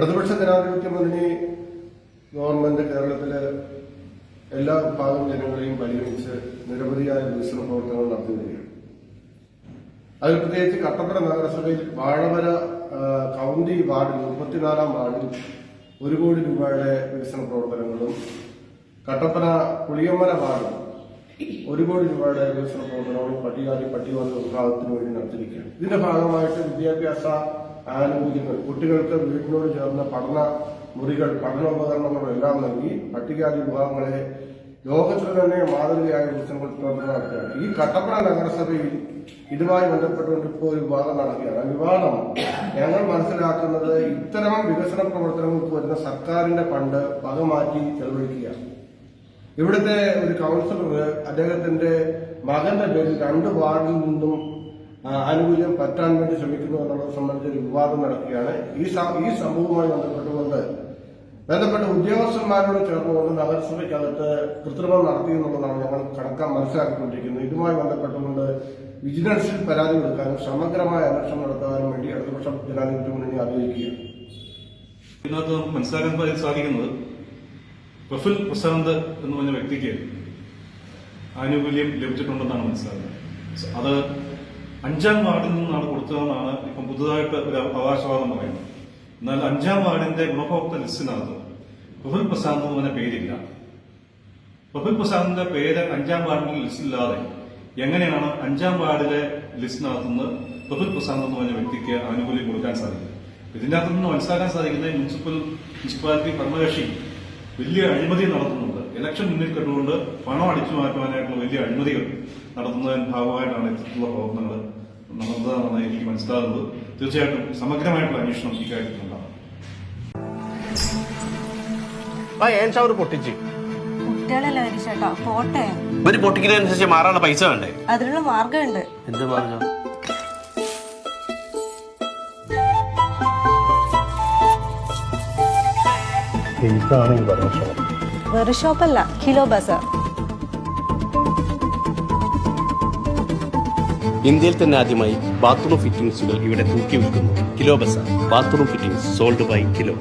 ഇടതുപക്ഷ ജനാധിപത്യ മുന്നണി ഗവൺമെന്റ് കേരളത്തിലെ എല്ലാ വിഭാഗം ജനങ്ങളെയും പരിഗണിച്ച് നിരവധിയായ വികസന പ്രവർത്തനങ്ങൾ നടത്തി വരികയാണ്. അതിൽ പ്രത്യേകിച്ച് കട്ടപ്പന നഗരസഭയിൽ വാഴവര കൗണ്ടി വാർഡിൽ മുപ്പത്തിനാലാം വാർഡിൽ ഒരു കോടി രൂപയുടെ വികസന പ്രവർത്തനങ്ങളും കട്ടപ്പന പുളിയമ്മല വാർഡിൽ ഒരു കോടി രൂപയുടെ വികസന പ്രവർത്തനങ്ങളും പട്ടികാതി പട്ടികവർഗ വിഭാഗത്തിന് വേണ്ടി നടത്തിയിരിക്കുകയാണ്. ഇതിന്റെ ഭാഗമായിട്ട് വിദ്യാഭ്യാസ ആനുകൂല്യങ്ങൾ കുട്ടികൾക്ക് വീടിനോട് ചേർന്ന പഠന മുറികൾ പഠനോപകരണങ്ങളും എല്ലാം നൽകി പട്ടികാതി വിഭാഗങ്ങളെ ലോകത്തിൽ തന്നെ മാതൃകയായ ദിവസങ്ങൾ നടത്തുകയാണ് ഈ കട്ടപ്പന നഗരസഭയിൽ ഇതുമായി ബന്ധപ്പെട്ടുകൊണ്ട് ഇപ്പോൾ ഒരു വിവാദം നടക്കുകയാണ്. ആ വിവാദം ഞങ്ങൾ മനസ്സിലാക്കുന്നത് ഇത്തരം വികസന പ്രവർത്തനങ്ങൾക്ക് വരുന്ന സർക്കാരിന്റെ ഫണ്ട് വകമാറ്റി ചെലവഴിക്കുകയാണ്. ഇവിടുത്തെ ഒരു കൗൺസിലർ അദ്ദേഹത്തിന്റെ മകന്റെ പേരിൽ രണ്ട് വാർഡിൽ നിന്നും ആനുകൂല്യം പറ്റാൻ വേണ്ടി ശ്രമിക്കുന്നു എന്നുള്ളത് സംബന്ധിച്ച് ഒരു വിവാദം നടക്കുകയാണ്. ഈ ഈ സംഭവവുമായി ബന്ധപ്പെട്ടുകൊണ്ട് ബന്ധപ്പെട്ട ഉദ്യോഗസ്ഥന്മാരോട് ചേർന്നുകൊണ്ട് നഗരസഭയ്ക്കകത്ത് കൃത്രിമം നടത്തി എന്നുള്ളതാണ് ഞങ്ങൾ കണക്കാൻ മനസ്സിലാക്കിക്കൊണ്ടിരിക്കുന്നത്. ഇതുമായി ബന്ധപ്പെട്ടുകൊണ്ട് വിജിലൻസിൽ പരാതി കൊടുക്കാനും സമഗ്രമായ അന്വേഷണം നടത്താനും വേണ്ടി ഇടതുപക്ഷ ജനാധിപത്യ മുന്നണി ആഗ്രഹിക്കുകയാണ് ഇതിനകത്ത് നമുക്ക് മനസ്സിലാക്കാൻ സാധിക്കുന്നത് പ്രഫുൽ പ്രശാന്ത് എന്ന് പറഞ്ഞ വ്യക്തിക്ക് ആനുകൂല്യം ലഭിച്ചിട്ടുണ്ടെന്നാണ് മനസ്സിലാക്കുന്നത്. അത് അഞ്ചാം വാർഡിൽ നിന്നാണ് കൊടുത്തതെന്നാണ് ഇപ്പം പുതുതായിട്ട് ഒരു അവകാശവാദം പറയുന്നത്. എന്നാൽ അഞ്ചാം വാർഡിന്റെ ഗുണഭോക്തൃ ലിസ്റ്റിനകത്ത് പ്രഫുൽ പ്രസാദ് എന്ന് പേരില്ല. പ്രഫുൽ പ്രസാദിന്റെ പേര് അഞ്ചാം വാർഡിന്റെ ലിസ്റ്റില്ലാതെ എങ്ങനെയാണ് അഞ്ചാം വാർഡിലെ ലിസ്റ്റിനകത്തുനിന്ന് പ്രഫുൽ പ്രസാദ് എന്ന് പറഞ്ഞ വ്യക്തിക്ക് ആനുകൂല്യം കൊടുക്കാൻ സാധിക്കും ഇതിന്റെ അകത്തു നിന്ന് മനസ്സിലാക്കാൻ സാധിക്കുന്നത് മുനിസിപ്പൽ മുനിസിപ്പാലിറ്റി ഭരണകക്ഷി വലിയ അഴിമതി നടത്തുന്നുണ്ട്. ഇലക്ഷൻ മുന്നിൽ കണ്ടുകൊണ്ട് പണം അടിച്ചു മാറ്റുവാനായിട്ടുള്ള വലിയ അഴിമതികൾ നടത്തുന്നതിന് ഭാഗമായിട്ടാണ് ഇത്തരത്തിലുള്ള പ്രവർത്തനങ്ങൾ നടന്നതെന്നാണ് എനിക്ക് മനസ്സിലാകുന്നത് തീർച്ചയായിട്ടും സമഗ്രമായിട്ടുള്ള അന്വേഷണം ഈ ഉണ്ടാകും ഏൻ ഷവർ പൊട്ടിച്ച്? ഇവർ പൊട്ടിക്കുന്നതനുസരിച്ച് മാറാനുള്ള പൈസ വേണ്ടേ? അതിനുള്ള മാർഗമുണ്ട് എന്ത് പറഞ്ഞു വെറു ഷോപ്പല്ല കിലോ ബസാർ. ഇന്ത്യയിൽ തന്നെ ആദ്യമായി ബാത്റൂം ഫിറ്റിംഗ്സുകൾ ഇവിടെ തൂക്കി വിൽക്കുന്നു kilo Bazar. Bathroom fittings sold by kilo.